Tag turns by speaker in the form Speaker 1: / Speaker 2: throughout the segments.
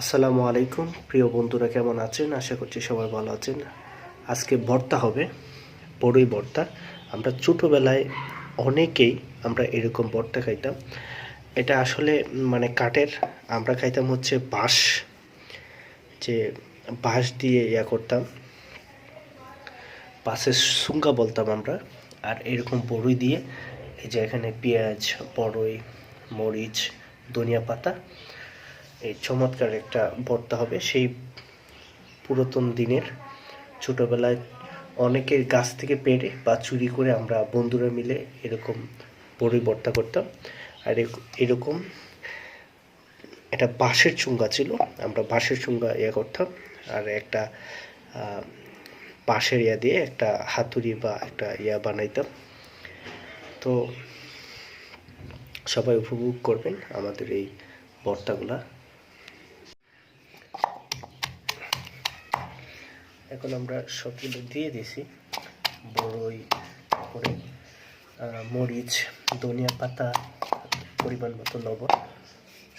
Speaker 1: আসসালামু আলাইকুম। প্রিয় বন্ধুরা, কেমন আছেন? আশা করছি সবাই ভালো আছেন। আজকে ভর্তা হবে, বড়ই ভর্তা। আমরা ছোটোবেলায় অনেকেই আমরা এরকম ভর্তা খাইতাম। এটা আসলে মানে কাঠের, আমরা খাইতাম হচ্ছে বাঁশ, যে বাঁশ দিয়ে ইয়া করতাম। বাঁশের সুঙ্গা বলতাম আমরা। আর এরকম বড়ই দিয়ে, এই যে এখানে পেঁয়াজ, বড়ই, মরিচ, ধনিয়া পাতা এই চমৎকার একটা ভর্তা হবে। সেই পুরাতন দিনের ছোটবেলায় অনেকের গাছ থেকে পেড়ে বা চুরি করে আমরা বন্ধুরা মিলে এরকম বড়ই ভর্তা করতাম। আর এরক- এরকম একটা বাঁশের চুঙ্গা ছিল, আমরা বাঁশের চুঙ্গা ইয়ে করতাম। আর একটা বাঁশের ইয়া দিয়ে একটা হাতুড়ি বা একটা ইয়া বানাইতাম। তো সবাই উপভোগ করবেন আমাদের এই ভর্তাগুলা এখন আমরা সবগুলো দিয়ে দিছি। বড়ই করে মরিচ, ধনিয়া পাতা, পরিমাণ মতো লবণ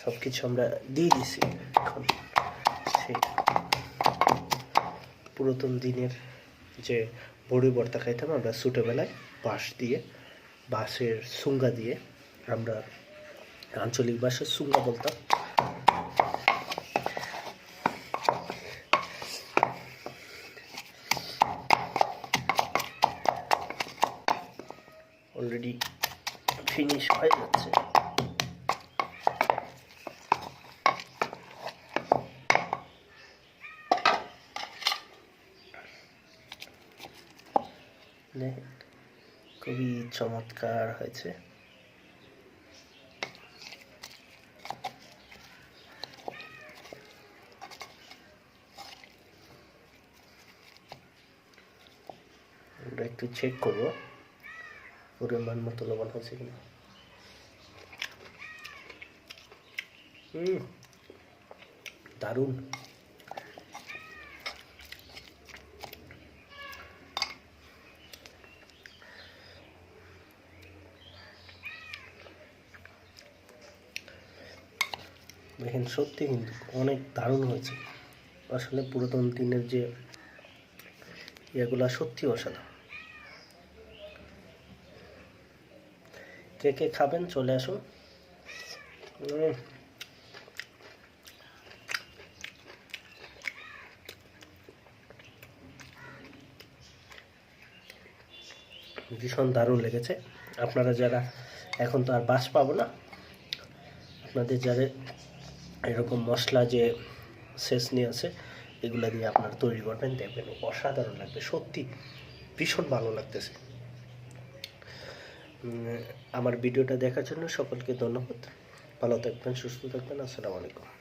Speaker 1: সব কিছু আমরা দিয়ে দিছি এখন। সেই পুরাতন দিনের যে বড়ি ভর্তা খাইতাম আমরা ছোটোবেলায়, বাঁশ দিয়ে, বাঁশের সুঙ্গা দিয়ে আমরা আঞ্চলিক ভাষায় সুঙ্গা বলতাম। অলরেডি ফিনিশ হয়ে যাচ্ছে। খুবই চমৎকার হয়েছে। একটু চেক করব। পরিমাণ মতো লবণ হয়েছে কিনা। দারুণ। দেখেন, সত্যি কিন্তু অনেক দারুণ হয়েছে। আসলে পুরাতন দিনের যে ইয়েগুলা সত্যি অসাধারণ। কে কে খাবেন? চলে আসুন। ভীষণ দারুণ লেগেছে। আপনারা যারা এখন তো আর বাস পাবো না, আপনাদের যারা এরকম মশলা যে শেষ নিয়ে আছে, এগুলা দিয়ে আপনারা তৈরি করবেন, দেখবেন অসাধারণ লাগবে। সত্যি ভীষণ ভালো লাগতেছে। আমার ভিডিওটা দেখার জন্য সকলকে ধন্যবাদ। ভালো থাকবেন সুস্থ থাকবেন। আসসালামু আলাইকুম।